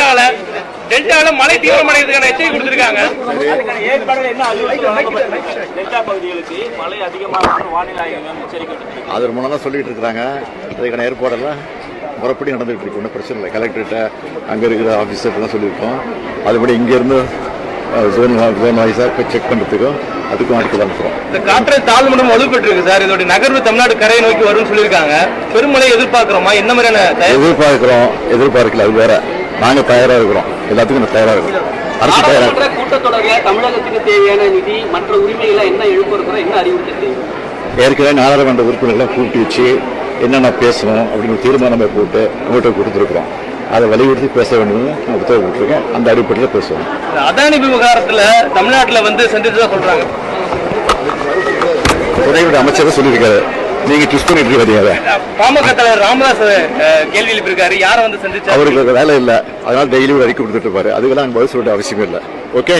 புயல்னால டெல்டால மழை தீவிரமடைகிறதுக்கான எச்சரிக்கை கொடுத்திருக்காங்க. அது ரொம்ப நாளாக சொல்லிட்டு இருக்கிறாங்க. அதுக்கான ஏற்பாடெல்லாம் முறைப்படி நடந்துகிட்டு இருக்கு. ஒன்றும் பிரச்சனை இல்லை. கலெக்டர்கிட்ட அங்கே இருக்கிற ஆஃபீஸர்லாம் சொல்லியிருக்கோம். அதுபடி இங்கேருந்து ஜோன் ஜோன் வைஸாக செக் பண்ணுறதுக்கும் அதுக்கும் ஆட்கள் அனுப்புகிறோம் இந்த காற்று தாழ்வு மண்டலம் வலுப்பெற்றிருக்கு சார். இதோட நகர்வு தமிழ்நாடு கரையை நோக்கி வரும்னு சொல்லியிருக்காங்க. பெருமழை எதிர்பார்க்கிறோமா? என்ன மாதிரியான எதிர்பார்க்கிறோம். எதிர்பார்க்கல. அது வேற. நாங்கள் தயாராக இருக்கிறோம். எல்லாத்துக்கும் தயாராக இருக்கிறோம். அரசு தயாராக கூட்டத்தொடர்ல தமிழகத்துக்கு தேவையான நிதி மற்ற உரிமைகளை என்ன எழுப்ப இருக்கிறோம் என்ன அறிவுறுத்தல் ஏற்கனவே நாடாளுமன்ற உறுப்பினர்களை கூப்பிட்டு வச்சு என்னென்ன பேசணும் அப்படின்னு தீர்மானமே போட்டு அவங்கள்ட்ட கொடுத்துருக்குறோம். அதை வலியுறுத்தி பேச வேண்டியது நான் உத்தரவு போட்டிருக்கேன். அந்த அடிப்படையில் பேசுவோம். அதானி விவகாரத்துல தமிழ்நாட்டுல வந்து சந்திச்சதா சொல்றாங்க. துறையுடைய அமைச்சர் சொல்லியிருக்காரு. நீங்க ட்விஸ்ட் பண்ணிட்டு இருக்கீங்க பாமக தலைவர் ராமதாஸ் கேள்வி எழுப்பியிருக்காரு. யாரை வந்து சந்திச்சாரு? அவருக்கு வேலை இல்லை. அதனால டெய்லி ஒரு அறிக்கை கொடுத்துட்டு இருப்பாரு. அதுக்கெல்லாம் பதில் சொல்ல அவசியம் இல்லை. ஓகே